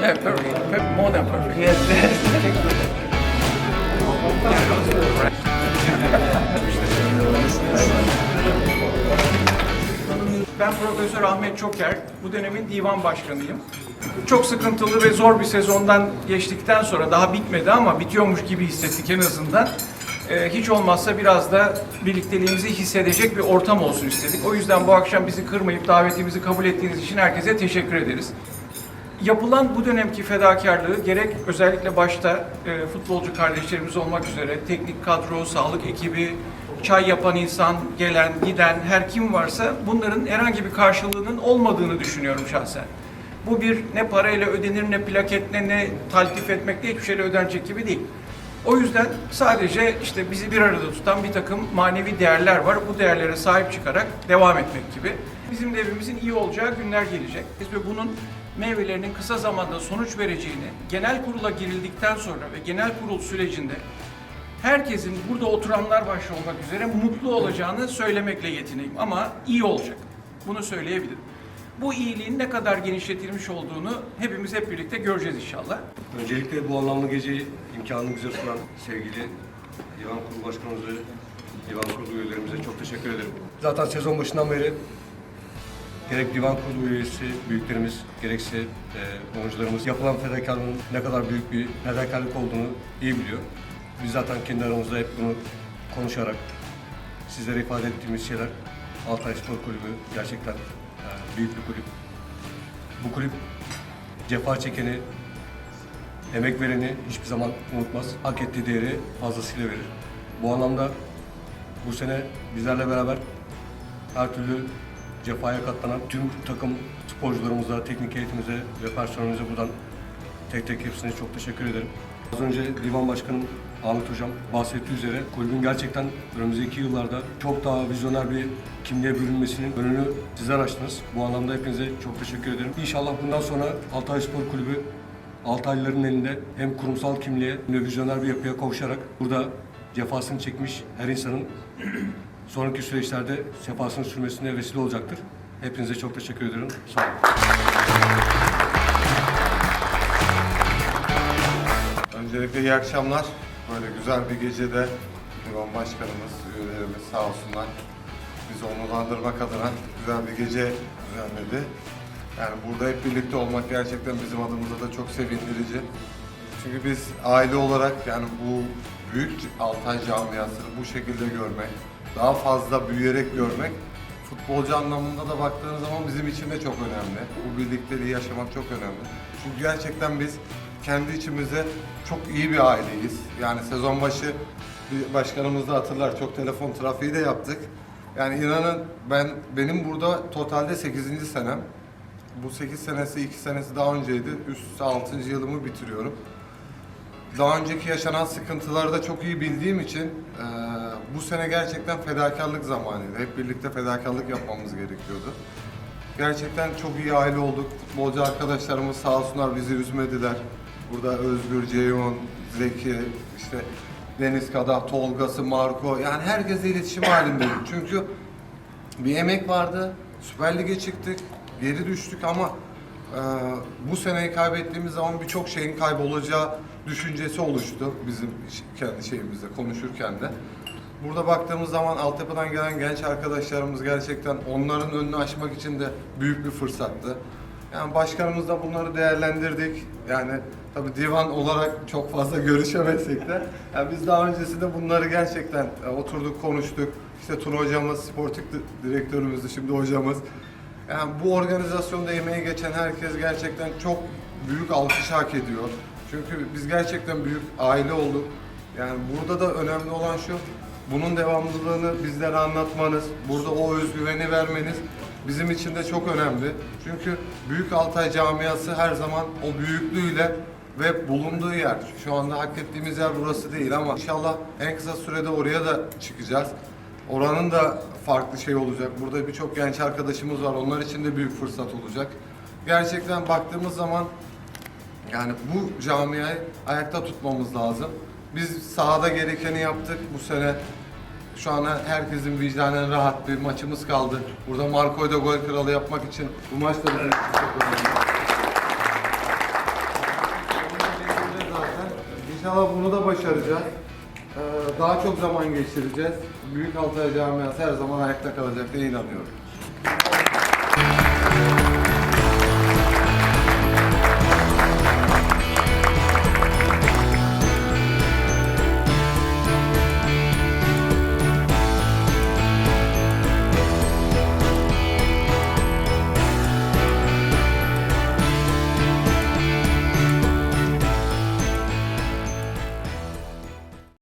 Yeah, perfect. Per- More than perfect. Ben Profesör Ahmet Çoker, bu dönemin divan başkanıyım. Çok sıkıntılı ve zor bir sezondan geçtikten sonra daha bitmedi ama bitiyormuş gibi hissettik en azından. Ee, hiç olmazsa biraz da birlikteliğimizi hissedecek bir ortam olsun istedik. O yüzden bu akşam bizi kırmayıp davetimizi kabul ettiğiniz için herkese teşekkür ederiz. Yapılan bu dönemki fedakarlığı gerek özellikle başta e, futbolcu kardeşlerimiz olmak üzere teknik kadro, sağlık ekibi, çay yapan insan, gelen, giden her kim varsa bunların herhangi bir karşılığının olmadığını düşünüyorum şahsen. Bu bir ne parayla ödenir ne plaketle ne taltif etmekle hiçbir şeyle ödenecek gibi değil. O yüzden sadece işte bizi bir arada tutan bir takım manevi değerler var. Bu değerlere sahip çıkarak devam etmek gibi. Bizim de evimizin iyi olacağı günler gelecek. Ve bunun meyvelerinin kısa zamanda sonuç vereceğini genel kurula girildikten sonra ve genel kurul sürecinde herkesin burada oturanlar başta olmak üzere mutlu olacağını söylemekle yetineyim. Ama iyi olacak. Bunu söyleyebilirim. Bu iyiliğin ne kadar genişletilmiş olduğunu hepimiz hep birlikte göreceğiz inşallah. Öncelikle bu anlamlı geceyi imkanını bize sunan sevgili Divan Kurulu Başkanımız ve Divan Kurulu üyelerimize çok teşekkür ederim. Zaten sezon başından beri gerek Divan Kurulu üyesi büyüklerimiz gerekse e, oyuncularımız yapılan fedakarlığın ne kadar büyük bir fedakarlık olduğunu iyi biliyor. Biz zaten kendi aramızda hep bunu konuşarak sizlere ifade ettiğimiz şeyler Altay Spor Kulübü gerçekten büyük bir kulüp. Bu kulüp cefa çekeni, emek vereni hiçbir zaman unutmaz. Hak ettiği değeri fazlasıyla verir. Bu anlamda bu sene bizlerle beraber her türlü cefaya katlanan tüm takım sporcularımıza, teknik heyetimize ve personelimize buradan tek tek hepsine çok teşekkür ederim. Az önce Divan Başkanım Ahmet Hocam bahsettiği üzere kulübün gerçekten önümüzdeki yıllarda çok daha vizyoner bir kimliğe bürünmesinin önünü sizler açtınız. Bu anlamda hepinize çok teşekkür ederim. İnşallah bundan sonra Altay Spor Kulübü Altaylıların elinde hem kurumsal kimliğe hem de vizyoner bir yapıya kavuşarak burada cefasını çekmiş her insanın sonraki süreçlerde sefasını sürmesine vesile olacaktır. Hepinize çok teşekkür ederim. Sağ olun. Öncelikle iyi akşamlar. Böyle güzel bir gecede Divan Başkanımız, üyelerimiz sağ olsunlar. Bizi onurlandırmak adına güzel bir gece düzenledi. Yani burada hep birlikte olmak gerçekten bizim adımıza da çok sevindirici. Çünkü biz aile olarak yani bu büyük Altay camiasını bu şekilde görmek, daha fazla büyüyerek görmek futbolcu anlamında da baktığınız zaman bizim için de çok önemli. Bu birlikteliği yaşamak çok önemli. Çünkü gerçekten biz kendi içimizde çok iyi bir aileyiz. Yani sezon başı bir başkanımız da hatırlar çok telefon trafiği de yaptık. Yani inanın ben benim burada totalde 8. senem. Bu 8 senesi 2 senesi daha önceydi. Üst 6. yılımı bitiriyorum. Daha önceki yaşanan sıkıntıları da çok iyi bildiğim için eee, bu sene gerçekten fedakarlık zamanıydı. Hep birlikte fedakarlık yapmamız gerekiyordu. Gerçekten çok iyi aile olduk. Futbolcu arkadaşlarımız sağ olsunlar bizi üzmediler. Burada Özgür, Ceyhun, Zeki, işte Deniz Kadah, Tolga'sı, Marco yani herkesle iletişim halindeydik. Çünkü bir emek vardı. Süper Lig'e çıktık. Geri düştük ama e, bu seneyi kaybettiğimiz zaman birçok şeyin kaybolacağı düşüncesi oluştu bizim kendi şeyimizde konuşurken de. Burada baktığımız zaman altyapıdan gelen genç arkadaşlarımız gerçekten onların önünü açmak için de büyük bir fırsattı. Yani başkanımız da bunları değerlendirdik. Yani tabii divan olarak çok fazla görüşemesek de yani biz daha öncesinde bunları gerçekten e, oturduk konuştuk. İşte Tuna hocamız, sportif di- direktörümüzdü şimdi hocamız. Yani bu organizasyonda emeği geçen herkes gerçekten çok büyük alkış hak ediyor. Çünkü biz gerçekten büyük aile olduk. Yani burada da önemli olan şu, bunun devamlılığını bizlere anlatmanız, burada o özgüveni vermeniz bizim için de çok önemli. Çünkü Büyük Altay camiası her zaman o büyüklüğüyle ve bulunduğu yer. Şu anda hak ettiğimiz yer burası değil ama inşallah en kısa sürede oraya da çıkacağız. Oranın da farklı şey olacak. Burada birçok genç arkadaşımız var. Onlar için de büyük fırsat olacak. Gerçekten baktığımız zaman yani bu camiayı ayakta tutmamız lazım. Biz sahada gerekeni yaptık bu sene. Şu an herkesin vicdanen rahat bir maçımız kaldı. Burada Marco'yu da gol kralı yapmak için bu maç da bizim için çok önemli. İnşallah bunu da başaracağız. Ee, Daha çok zaman geçireceğiz. Büyük Altay Camiası her zaman ayakta kalacak diye inanıyorum.